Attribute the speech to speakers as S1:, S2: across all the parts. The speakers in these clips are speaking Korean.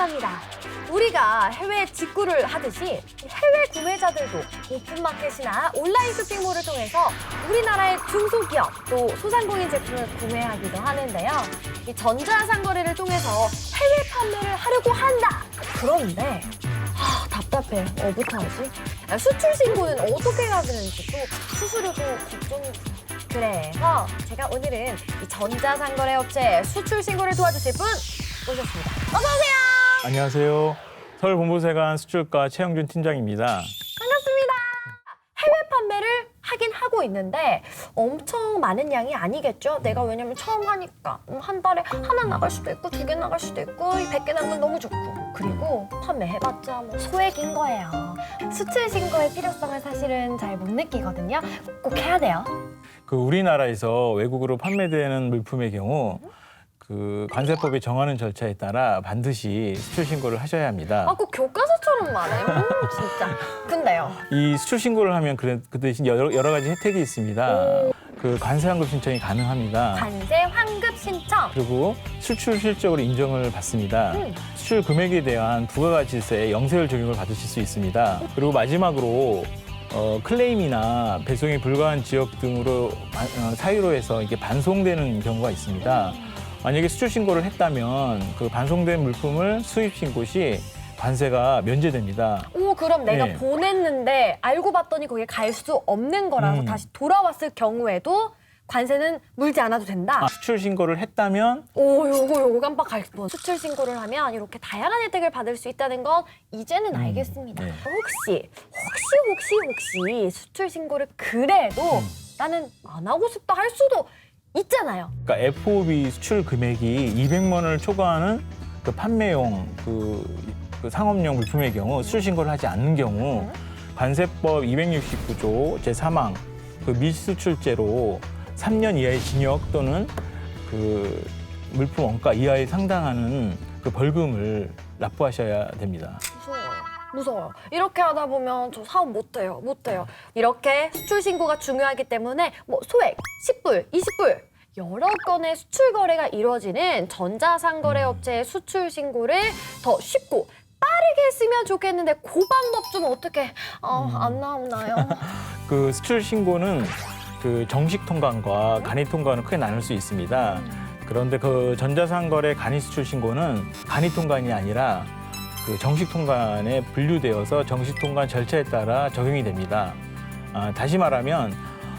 S1: 미안합니다. 우리가 해외 직구를 하듯이 해외 구매자들도 오픈마켓이나 온라인 쇼핑몰을 통해서 우리나라의 중소기업 또 소상공인 제품을 구매하기도 하는데요. 이 전자상거래를 통해서 해외 판매를 하려고 한다. 그런데 아, 답답해. 어부터 하지? 아, 수출 신고는 어떻게 해야 되는지 또 수수료도 걱정이 그래서 제가 오늘은 이 전자상거래 업체 수출 신고를 도와주실 분 모셨습니다. 어서 오세요.
S2: 안녕하세요. 서울본부세관 수출과 최영준 팀장입니다.
S1: 반갑습니다. 해외 판매를 하긴 하고 있는데 엄청 많은 양이 아니겠죠? 내가 왜냐면 처음 하니까 음, 한 달에 하나 나갈 수도 있고 두 개 나갈 수도 있고 백개 나가면 너무 좋고 그리고 판매해봤자 뭐 소액인 거예요. 수출 신고의 필요성을 사실은 잘 못 느끼거든요. 꼭 해야 돼요.
S2: 그 우리나라에서 외국으로 판매되는 물품의 경우 그 관세법이 정하는 절차에 따라 반드시 수출 신고를 하셔야 합니다.
S1: 아, 꼭 교과서처럼 말해. 음, 진짜. 근데요.
S2: 이 수출 신고를 하면 그, 그 대신 여러, 여러 가지 혜택이 있습니다. 그 관세 환급 신청이 가능합니다.
S1: 관세 환급 신청.
S2: 그리고 수출 실적으로 인정을 받습니다.
S1: 음.
S2: 수출 금액에 대한 부가가치세 영세율 적용을 받으실 수 있습니다. 그리고 마지막으로 어, 클레임이나 배송이 불가한 지역 등으로 반- 어, 사유로 해서 이게 반송되는 경우가 있습니다. 만약에 수출 신고를 했다면 그 반송된 물품을 수입 신고 시 관세가 면제됩니다.
S1: 오, 그럼 내가
S2: 네.
S1: 보냈는데 알고 봤더니 거기에 갈 수 없는 거라서
S2: 음.
S1: 다시 돌아왔을 경우에도 관세는 물지 않아도 된다.
S2: 아, 수출 신고를 했다면
S1: 오, 요거 요거 깜빡할 뻔. 수출 신고를 하면 이렇게 다양한 혜택을 받을 수 있다는 건 이제는 알겠습니다.
S2: 네.
S1: 혹시 혹시 혹시 혹시 수출 신고를 그래도
S2: 음.
S1: 나는 안 하고 싶다 할 수도 있잖아요.
S2: 그러니까 FOB 수출 금액이 200만 원을 초과하는 그 판매용 그, 그 상업용 물품의 경우 수출 신고를 하지 않는 경우 관세법 269조 제3항 그 미수출죄로 3년 이하의 징역 또는 그 물품 원가 이하에 상당하는 그 벌금을 납부하셔야 됩니다.
S1: 무서워요. 무서워요. 이렇게 하다 보면 저 사업 못 해요. 못 해요. 이렇게 수출 신고가 중요하기 때문에 뭐 소액, 10불, 20불 여러 건의 수출 거래가 이루어지는 전자상거래 업체의 수출 신고를 더 쉽고 빠르게 했으면 좋겠는데 그 방법 좀 어떻게 어, 안 나오나요?
S2: 그 수출 신고는 그 정식 통관과 간이 통관은 크게 나눌 수 있습니다. 그런데 그 전자상거래 간이 수출 신고는 간이 통관이 아니라 그 정식 통관에 분류되어서 정식 통관 절차에 따라 적용이 됩니다. 아, 다시 말하면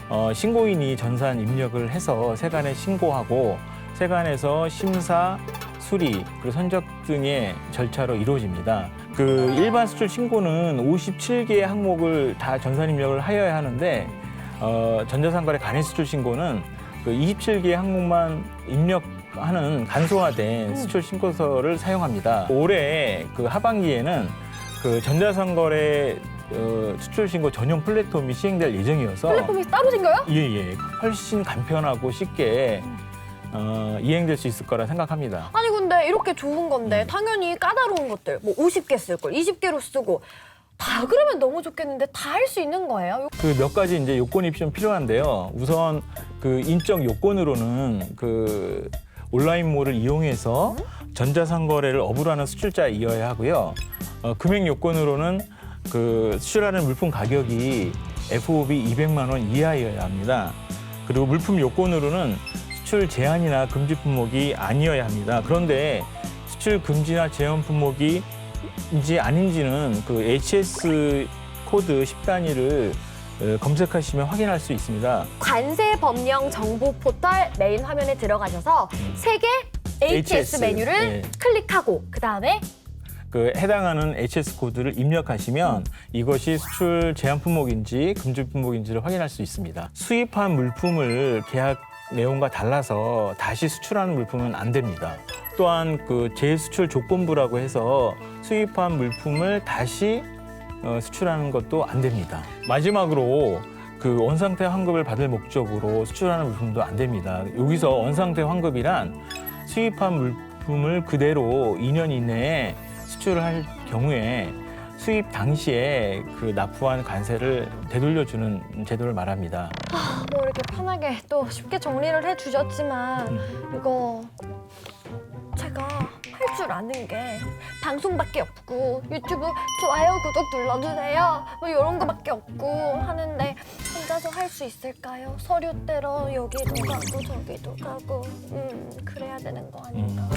S2: 어, 신고인이 전산 입력을 해서 세관에 신고하고 세관에서 심사, 수리, 그리고 선적 등의 절차로 이루어집니다. 그 일반 수출 신고는 57개의 항목을 다 전산 입력을 하여야 하는데 어, 전자상거래 간이 수출 신고는 그 27개의 항목만 입력하는 간소화된 수출 신고서를 사용합니다. 올해 그 하반기에는 그 전자상거래 어, 수출 신고 전용 플랫폼이 시행될 예정이어서
S1: 플랫폼이 따로 생겨요?
S2: 예예 훨씬 간편하고 쉽게 어, 이행될 수 있을 거라 생각합니다.
S1: 아니 근데 이렇게 좋은 건데 당연히 까다로운 것들 뭐 50개 쓸 걸 20개로 쓰고 다 그러면 너무 좋겠는데 다 할 수 있는 거예요?
S2: 그 몇 가지 이제 요건이 좀 필요한데요. 우선 그 인적 요건으로는 그 온라인몰을 이용해서 전자상거래를 업으로하는 수출자이어야 하고요. 어, 금액 요건으로는 그 수출하는 물품 가격이 FOB 200만 원 이하여야 합니다. 그리고 물품 요건으로는 수출 제한이나 금지 품목이 아니어야 합니다. 그런데 수출 금지나 제한 품목이 인지 아닌지는 그 HS 코드 10단위를 어, 검색하시면 확인할 수 있습니다.
S1: 관세 법령 정보 포털 메인 화면에 들어가셔서 세개 HS,
S2: HS,
S1: 메뉴를
S2: 네.
S1: 클릭하고 그 다음에
S2: 그 해당하는 HS 코드를 입력하시면 이것이 수출 제한 품목인지 금지 품목인지를 확인할 수 있습니다. 수입한 물품을 계약 내용과 달라서 다시 수출하는 물품은 안 됩니다. 또한 그 재수출 조건부라고 해서 수입한 물품을 다시 어, 수출하는 것도 안 됩니다. 마지막으로 그 원상태 환급을 받을 목적으로 수출하는 물품도 안 됩니다. 여기서 원상태 환급이란 수입한 물품을 그대로 2년 이내에 수출을 할 경우에 수입 당시에 그 납부한 관세를 되돌려주는 제도를 말합니다.
S1: 뭐 이렇게 편하게 또 쉽게 정리를 해주셨지만
S2: 음.
S1: 이거 제가 할 줄 아는 게 방송밖에 없고 유튜브 좋아요 구독 눌러주세요 뭐 이런 거밖에 없고 하는데 혼자서 할 수 있을까요? 서류 떼러 여기도 가고 저기도 가고 음 그래야 되는 거 아닌가?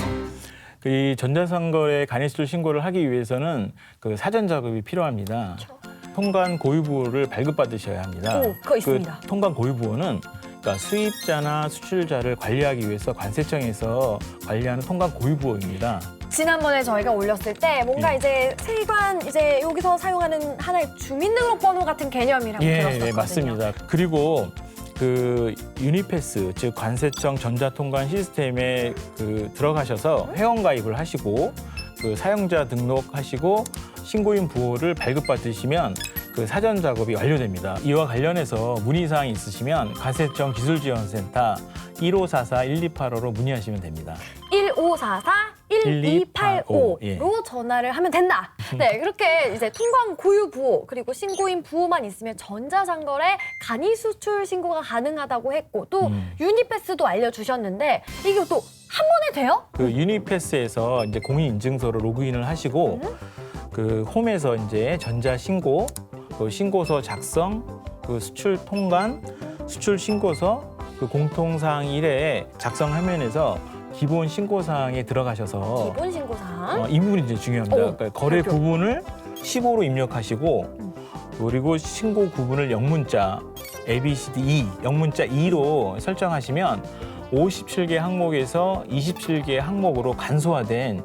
S2: 그이 전자상거래 간이수출 신고를 하기 위해서는 그 사전 작업이 필요합니다.
S1: 그렇죠.
S2: 통관 고유부를 발급받으셔야 합니다.
S1: 오, 그거 있습니다.
S2: 그 통관 고유부는 그러니까 수입자나 수출자를 관리하기 위해서 관세청에서 관리하는 통관 고유부입니다.
S1: 지난번에 저희가 올렸을 때 뭔가
S2: 예.
S1: 이제 세관 이제 여기서 사용하는 하나의 주민등록번호 같은 개념이라고
S2: 예,
S1: 들었었거든요.
S2: 네, 맞습니다. 그리고 그 유니패스 즉 관세청 전자통관 시스템에 그 들어가셔서 회원 가입을 하시고 그 사용자 등록하시고 신고인 부호를 발급받으시면 그 사전 작업이 완료됩니다. 이와 관련해서 문의 사항이 있으시면 관세청 기술지원센터 1544-1285로 문의하시면 됩니다.
S1: 1544 1285로
S2: 예.
S1: 전화를 하면 된다. 네, 그렇게 이제 통관 고유 부호 그리고 신고인 부호만 있으면 전자상거래 간이 수출 신고가 가능하다고 했고 또
S2: 음.
S1: 유니패스도 알려주셨는데 이게 또 한 번에 돼요?
S2: 그 유니패스에서 이제 공인 인증서로 로그인을 하시고 그 홈에서 이제 전자 신고, 그 신고서 작성, 그 수출 통관, 수출 신고서 그 공통 사항 1에 작성 화면에서 기본 신고 사항에 들어가셔서
S1: 기본 신고사항.
S2: 어, 이 부분이 이제 중요합니다.
S1: 오,
S2: 그러니까 거래
S1: 발표.
S2: 부분을 15로 입력하시고 그리고 신고 구분을 영문자 A, B, C, D, E, 영문자 2로 설정하시면 57개 항목에서 27개 항목으로 간소화된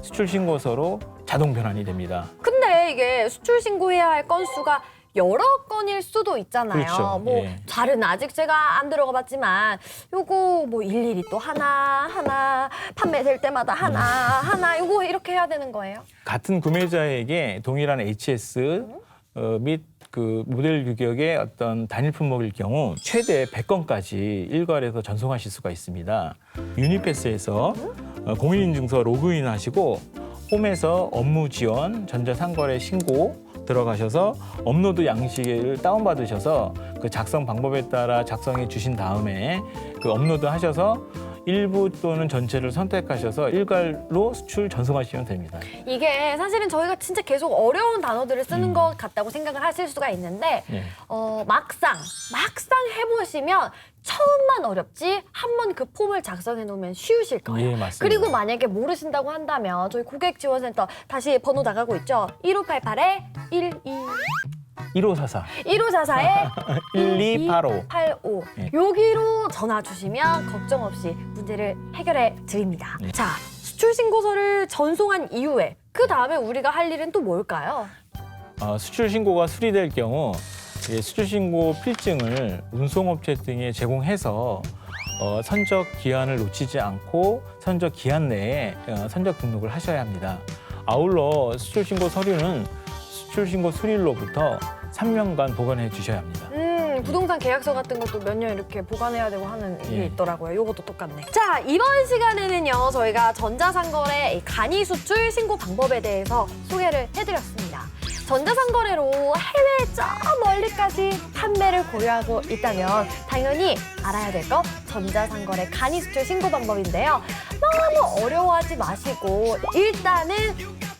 S2: 수출 신고서로 자동 변환이 됩니다.
S1: 근데 이게 수출 신고해야 할 건수가 여러 건일 수도 있잖아요.
S2: 그렇죠.
S1: 뭐
S2: 예.
S1: 잘은 아직 제가 안 들어가 봤지만 요거 뭐 일일이 또 하나 하나 판매될 때마다 하나 하나 요거 이렇게 해야 되는 거예요.
S2: 같은 구매자에게 동일한 HS 어, 및그 모델 규격의 어떤 단일 품목일 경우 최대 100건까지 일괄해서 전송하실 수가 있습니다. 유니패스에서 어, 공인인증서 로그인하시고 홈에서 업무 지원, 전자상거래 신고 들어가셔서 업로드 양식을 다운받으셔서 그 작성 방법에 따라 작성해 주신 다음에 그 업로드 하셔서 일부 또는 전체를 선택하셔서 일괄로 수출 전송하시면 됩니다.
S1: 이게 사실은 저희가 진짜 계속 어려운 단어들을 쓰는
S2: 음.
S1: 것 같다고 생각을 하실 수가 있는데
S2: 예.
S1: 어, 막상 막상 해보시면 처음만 어렵지 한 번 그 폼을 작성해 놓으면 쉬우실 거예요.
S2: 예, 맞습니다.
S1: 그리고 만약에 모르신다고 한다면 저희 고객 지원센터 다시 번호 나가고 있죠. 1588에 12
S2: 1544
S1: 1544에
S2: 1285
S1: 85
S2: 예.
S1: 여기로 전화 주시면 걱정 없이 문제를 해결해 드립니다.
S2: 예.
S1: 자 수출 신고서를 전송한 이후에 그 다음에 우리가 할 일은 또 뭘까요?
S2: 어, 수출 신고가 수리될 경우 예, 수출 신고 필증을 운송업체 등에 제공해서 어, 선적 기한을 놓치지 않고 선적 기한 내에 어, 선적 등록을 하셔야 합니다. 아울러 수출 신고 서류는 수출 신고 수리로부터 3년간 보관해 주셔야 합니다.
S1: 음, 부동산 계약서 같은 것도 몇 년 이렇게 보관해야 되고 하는 게
S2: 예.
S1: 있더라고요. 요것도 똑같네. 자, 이번 시간에는요, 저희가 전자상거래 이 간이 수출 신고 방법에 대해서 소개를 해드렸습니다. 전자상거래로 해외 저 멀리까지 판매를 고려하고 있다면 당연히 알아야 될 거 전자상거래 간이 수출 신고 방법인데요. 너무 어려워하지 마시고 일단은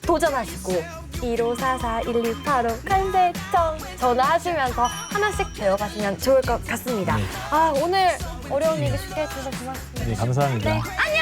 S1: 도전하시고 1544-1285 간세청 전화하시면서 하나씩 배워가시면 좋을 것 같습니다.
S2: 네.
S1: 아 오늘 어려운 얘기 쉽게 해주셔서 고맙습니다.
S2: 네, 감사합니다.
S1: 네, 안녕!